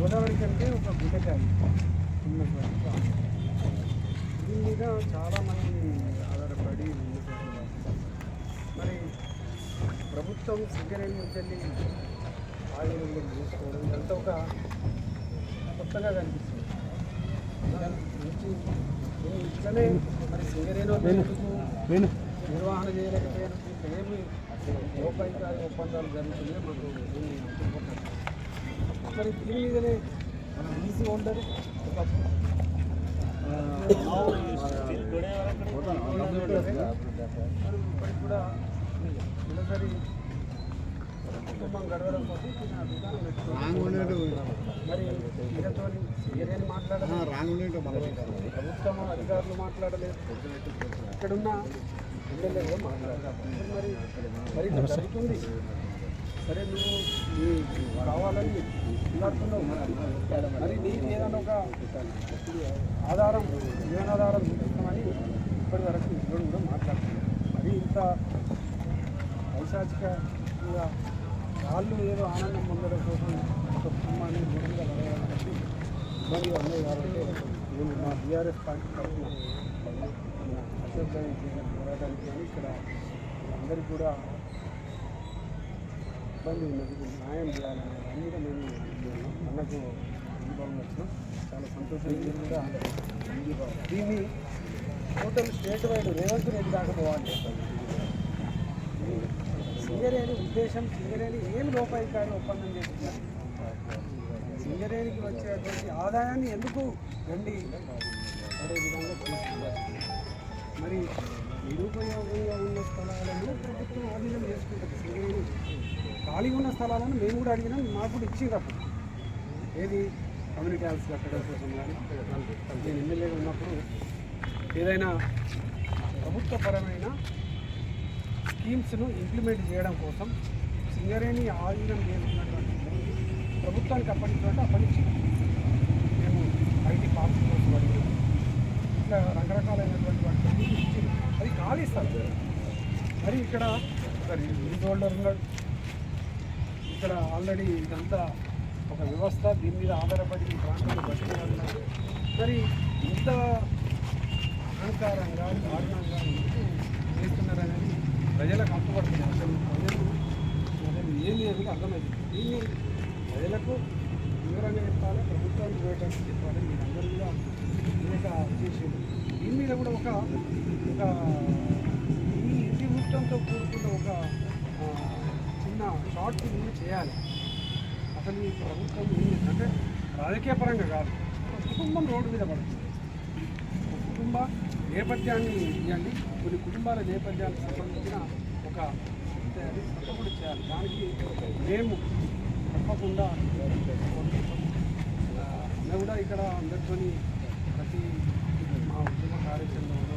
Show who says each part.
Speaker 1: గోదావరి కంటే ఒక గుండెకాయ. దీని మీద చాలామంది ఆధారపడి. మరి ప్రభుత్వం సింగరేణి నుంచి ఆయుధంగా చేసుకోవడం ఇదంతా ఒక కొత్తగా కనిపిస్తుంది ఇట్లనే మరి సింగరేణి నిర్వహణ చేయలేకపోయారు దీంట్లో ఏమి లోపాయికారి ఒప్పందాలు జరుగుతున్నాయో మాకు దీన్ని అనుకుంటున్నాం మరి దీని మీదనే మనం ఈజీ ఉండదు. ఒకప్పుడు ఆ, మరి ఇప్పటికి కూడా కుటుంబం గడవడం కోసం మరి వీళ్ళతో ఏదైనా మాట్లాడాలి ప్రభుత్వం అధికారులు మాట్లాడలేదు. ఇక్కడున్న ఎమ్మెల్యే కూడా మాట్లాడలేదు. మరి మరి జరుగుతుంది. సరే నువ్వు కావాలని మాట్లాడుతున్నావు మరి నీకు ఏదైనా ఒక ఆధారం జీవనాధారం చూపిస్తామని ఇప్పటి వరకు ఇద్దరు కూడా మాట్లాడుతున్నాం మరి ఇంత పైశాచికంగా వాళ్ళు ఏదో ఆనందం పొందడం కోసం ఒక కుటుంబాన్ని దూరంగా పడేయాలని ఇబ్బంది ఉన్నాయి కాబట్టి నేను మా బీఆర్ఎస్ పార్టీ తరఫున మన అశోక్ భాయ్ చేసిన పోరాటానికి ఇక్కడ అందరికీ కూడా ఇబ్బంది ఉన్నది న్యాయం చేయాలనే దాని మీద మేము అన్నకు అనుభవం వచ్చినాం చాలా సంతోషంగా కూడా దీన్ని total state wide Revanth Reddy దాకపోవాలి Singareni ఉద్దేశం సింగరేణి ఏం లోపాయికారి ఒప్పందం చేస్తున్నారు సింగరేణికి వచ్చేటువంటి ఆదాయాన్ని ఎందుకు రండి అదే విధంగా చూస్తున్నారు ఖాళీ ఉన్న స్థలాలను మేము కూడా అడిగినాం మాకు కూడా ఇచ్చింది అప్పుడు. ఏది? కమ్యూనిటీ హాల్స్ కట్టడం కోసం కానీ నేను ఎమ్మెల్యేగా ఉన్నప్పుడు ఏదైనా ప్రభుత్వపరమైన స్కీమ్స్ను ఇంప్లిమెంట్ చేయడం కోసం సింగరేణి ఆధీనం చేసుకున్నటువంటి ప్రభుత్వానికి అప్పగించినట్టు అప్పగించింది మేము ఐటీ పాస్ కోసం అడిగినాం. ఇట్లా రకరకాలైనటువంటి వాటి అది ఖాళీ స్థలం. మరి ఇక్కడ ఒక రీజ్ హోల్డర్ ఉన్నాడు. ఇక్కడ ఆల్రెడీ ఇదంతా ఒక వ్యవస్థ దీని మీద ఆధారపడి ఈ ప్రాంతంలో బతికేవాళ్ళు మరి ఇంత అహంకారంగా దారుణంగా ఎందుకు చేస్తున్నారనేది ప్రజలకు అర్థపడుతుంది అసలు ప్రజలు అసలు ఏం అనేది అర్థమైంది. దీన్ని ప్రజలకు వివరంగా చెప్పాలి ప్రభుత్వానికి వేయడానికి చెప్పాలి మీరందరూ కూడా అనేక చేసేది. దీని మీద కూడా ఒక ఒక ఈ ఇతివృత్తంతో కూడుకున్న ఒక షార్ట్ ఫిల్మ్లు చేయాలి. అసలు ఈ ప్రభుత్వం ఏం రాజకీయ పరంగా కాదు. ఒక కుటుంబం రోడ్డు మీద పడుతుంది. ఒక కుటుంబ నేపథ్యాన్ని ఇవ్వండి కొన్ని కుటుంబాల నేపథ్యానికి సంబంధించిన ఒక తయారీ చేయాలి. దానికి మేము తప్పకుండా మేము కూడా ఇక్కడ అందరితోని ప్రతి మా ఉద్యమ కార్యక్రమంలో